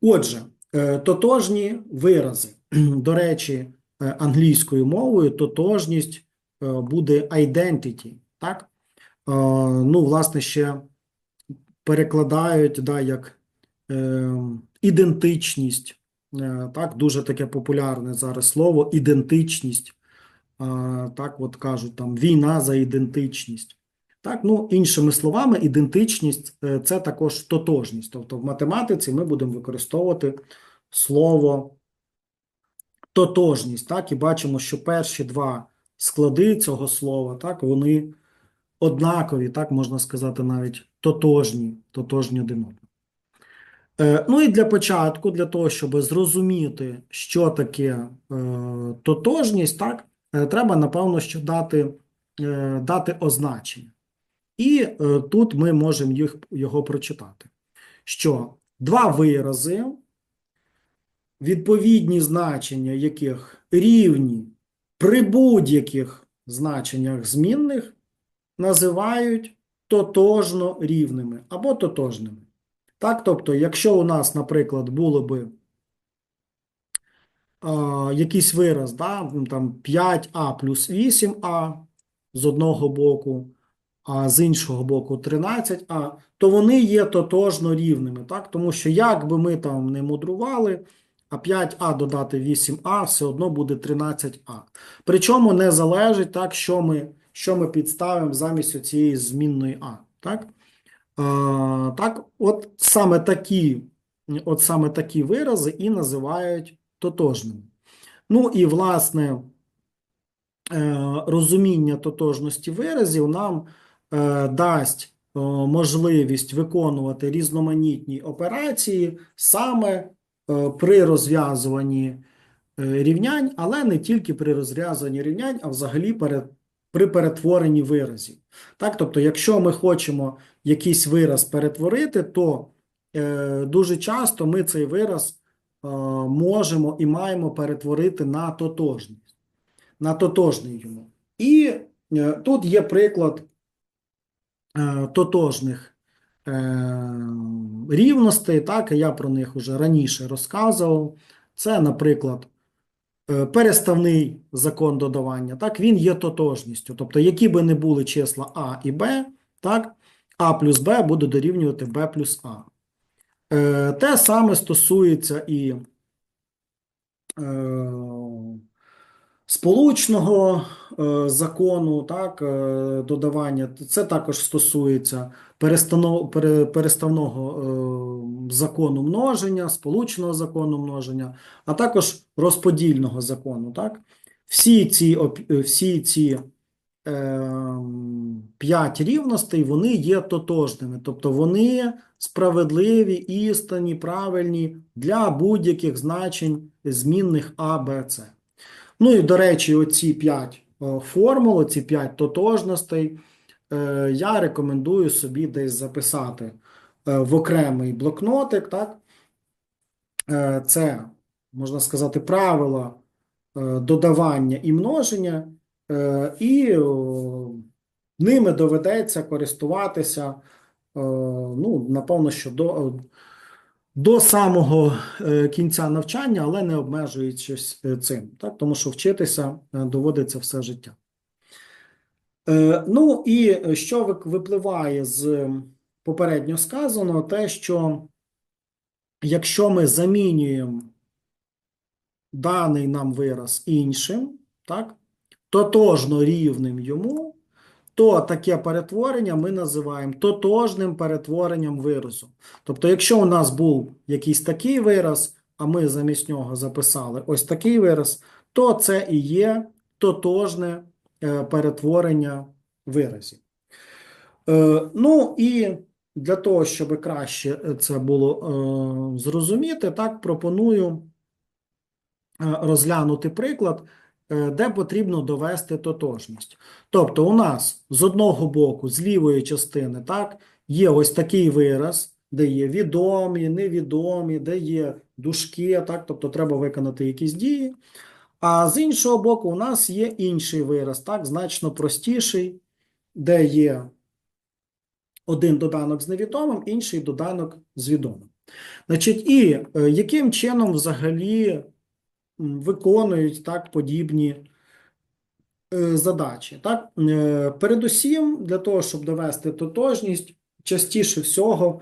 Отже, е, тотожні вирази. До речі, е, англійською мовою тотожність е, буде identity, так? Ну, власне, ще перекладають да, як ідентичність. Так, дуже таке популярне зараз слово ідентичність. Так, от кажуть там війна за ідентичність. Так, ну, іншими словами, ідентичність е, це також тотожність. Тобто в математиці ми будемо використовувати слово тотожність. Так, і бачимо, що перші два склади цього слова, так, вони однакові, так можна сказати, навіть тотожні, тотожні один одному. Е, Ну і для початку, для того, щоб зрозуміти, що таке е, тотожність, так, треба, напевно, що дати, дати означення. І е, тут ми можемо їх, його прочитати. Що два вирази, відповідні значення яких рівні при будь-яких значеннях змінних, називають тотожно рівними або тотожними. Так, тобто, якщо у нас, наприклад, було би а, якийсь вираз, да, там 5а плюс 8а з одного боку, а з іншого боку 13а, то вони є тотожно рівними, так? Тому що як би ми там не мудрували, а 5а додати 8а все одно буде 13а. Причому не залежить так, що ми, що ми підставимо замість цієї змінної а. Так? А, так, от саме такі, от саме такі вирази і називають тотожними. Ну і власне е, розуміння тотожності виразів нам дасть е, можливість виконувати різноманітні операції саме е, при розв'язуванні е, рівнянь, але не тільки при розв'язуванні рівнянь, а взагалі перед, при перетворенні виразів. Так, тобто, якщо ми хочемо якийсь вираз перетворити, то е, дуже часто ми цей вираз е, можемо і маємо перетворити на тотожність, на тотожний йому. І е, тут є приклад е, тотожних е, рівностей, так, я про них вже раніше розказував. Це, наприклад, е, переставний закон додавання, так, він є тотожністю. Тобто, які би не були числа А і Б, так, А плюс Б буде дорівнювати Б плюс А. Е, Те саме стосується і е, сполучного е, закону, так, е, додавання. Це також стосується переставного е, закону множення, сполучного закону множення, а також розподільного закону. Так. Всі ці, е, всі ці ем, п'ять рівностей, вони є тотожними, тобто вони справедливі, істинні, правильні для будь-яких значень змінних А, Б, С. Ну і, до речі, оці п'ять е, формул, оці п'ять тотожностей, е, я рекомендую собі десь записати е, в окремий блокнотик, так? Це, можна сказати, правила додавання і множення, і ними доведеться користуватися, ну, напевно, що до, до самого е, кінця навчання, але не обмежуючись е, цим, так? Тому що вчитися е, доводиться все життя. Ну і що випливає з попередньо сказаного, те, що якщо ми замінюємо даний нам вираз іншим, так, тотожно рівним йому, то таке перетворення ми називаємо тотожним перетворенням виразу. Тобто, якщо у нас був якийсь такий вираз, а ми замість нього записали ось такий вираз, то це і є тотожне е, перетворення виразів. Е, Ну і для того, щоб краще це було е, зрозуміти, так пропоную розглянути приклад, де потрібно довести тотожність. Тобто, у нас з одного боку, з лівої частини, так, є ось такий вираз, де є відомі, невідомі, де є дужки, так, тобто треба виконати якісь дії. А з іншого боку, у нас є інший вираз, так, значно простіший, де є один доданок з невідомим, інший доданок з відомим. Значить, і е, яким чином взагалі виконують так подібні е, задачі? Так? Е, Передусім, для того, щоб довести тотожність, частіше всього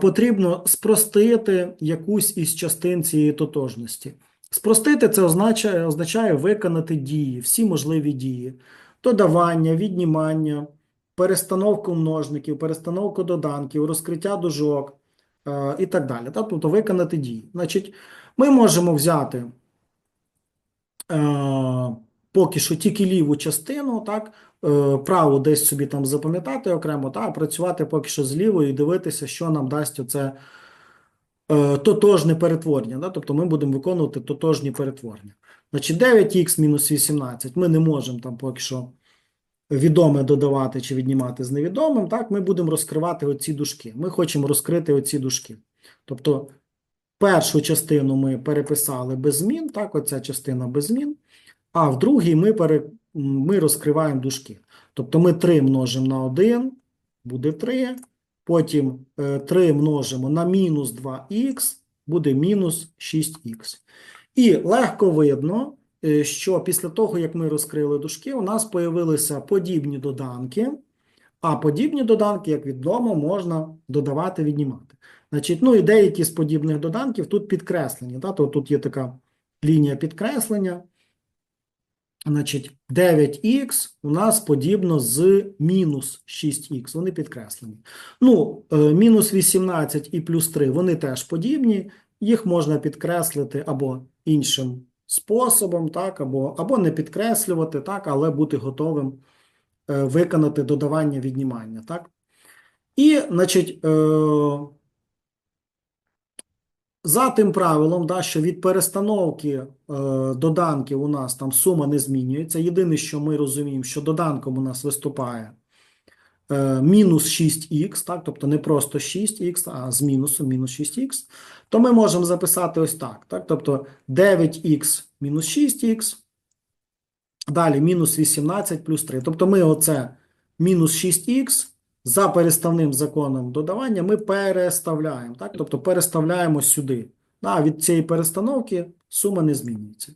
потрібно спростити якусь із частин цієї тотожності. Спростити це означає, означає виконати дії, всі можливі дії: додавання, віднімання, перестановку множників, перестановку доданків, розкриття дужок е, і так далі. Тобто виконати дії. Значить, ми можемо взяти поки що тільки ліву частину, так, е, праву десь собі там запам'ятати окремо, та, працювати поки що з і дивитися, що нам дасть оце е, тотожне перетворення. Да? Тобто ми будемо виконувати тотожні перетворення. Значить, 9х мінус 18 ми не можемо там поки що відоме додавати чи віднімати з невідомим. Так, ми будемо розкривати оці дужки. Ми хочемо розкрити оці дужки. Тобто першу частину ми переписали без змін, так, оця частина без змін. А в другій ми, пере, ми розкриваємо дужки. Тобто ми 3 множимо на 1, буде 3. Потім е, 3 множимо на мінус 2х, буде мінус 6х. І легко видно, е, що після того, як ми розкрили дужки, у нас появилися подібні доданки. А подібні доданки, як відомо, можна додавати, віднімати. Значить, ну і деякі з подібних доданків тут підкреслені. Да? То тут є така лінія підкреслення. Значить, 9х у нас подібно з мінус 6х, вони підкреслені. Ну, е, мінус 18 і плюс 3, вони теж подібні, їх можна підкреслити або іншим способом, так, або, або не підкреслювати, так, але бути готовим е, виконати додавання віднімання. Так? І, значить, е, за тим правилом, да, що від перестановки е, доданків у нас там сума не змінюється. Єдине, що ми розуміємо, що доданком у нас виступає е, мінус 6х, так, тобто не просто 6х, а з мінусом мінус 6х, то ми можемо записати ось так. так тобто 9х мінус 6х, далі мінус 18 плюс 3. Тобто ми оце мінус 6х за переставним законом додавання ми переставляємо. Так? Тобто переставляємо сюди. А від цієї перестановки сума не змінюється.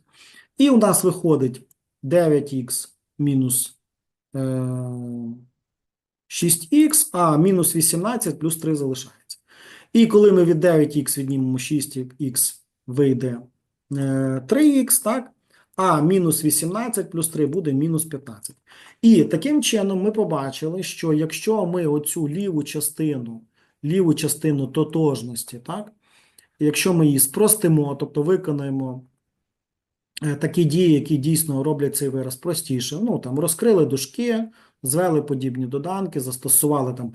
І у нас виходить 9х мінус е, 6х, а мінус 18 плюс 3 залишається. І коли ми від 9х віднімемо 6х, вийде е, 3х, так? А мінус 18 плюс 3 буде мінус 15. І таким чином ми побачили, що якщо ми оцю ліву частину, ліву частину тотожності, так, якщо ми її спростимо, тобто виконаємо е, такі дії, які дійсно роблять цей вираз простіше, ну там розкрили дужки, звели подібні доданки, застосували там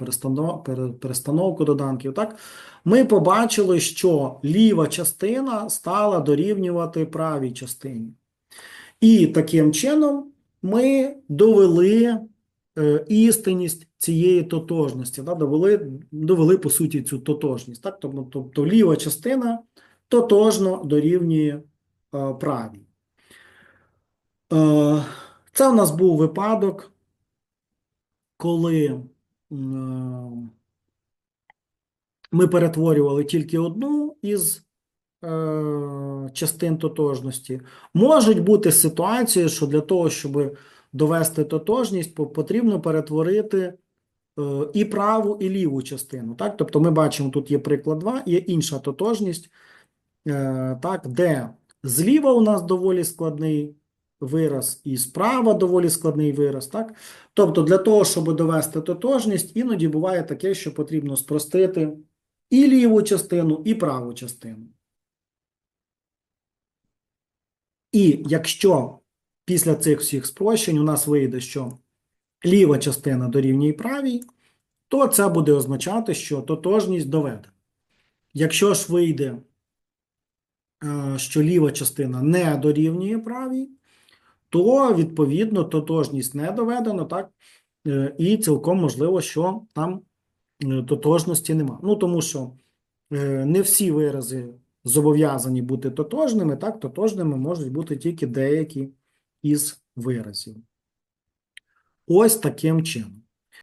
перестановку доданків, так, ми побачили, що ліва частина стала дорівнювати правій частині. І таким чином ми довели е, істинність цієї тотожності, да, довели, довели, по суті, цю тотожність. Так? Тобто, тобто ліва частина тотожно дорівнює е, правій. Е, це у нас був випадок, коли ми перетворювали тільки одну із частин тотожності. Можуть бути ситуації, що для того, щоб довести тотожність, потрібно перетворити е, і праву, і ліву частину. Так? Тобто ми бачимо, тут є приклад 2, є інша тотожність, е, так, де зліва у нас доволі складний вираз, і справа доволі складний вираз. Так? Тобто для того, щоб довести тотожність, іноді буває таке, що потрібно спростити і ліву частину, і праву частину. І якщо після цих всіх спрощень у нас вийде, що ліва частина дорівнює правій, то це буде означати, що тотожність доведена. Якщо ж вийде, е, що ліва частина не дорівнює правій, то відповідно тотожність не доведена, так? Е, І цілком можливо, що там е, тотожності нема. Ну, тому що не всі вирази зобов'язані бути тотожними, так, тотожними можуть бути тільки деякі із виразів. Ось таким чином.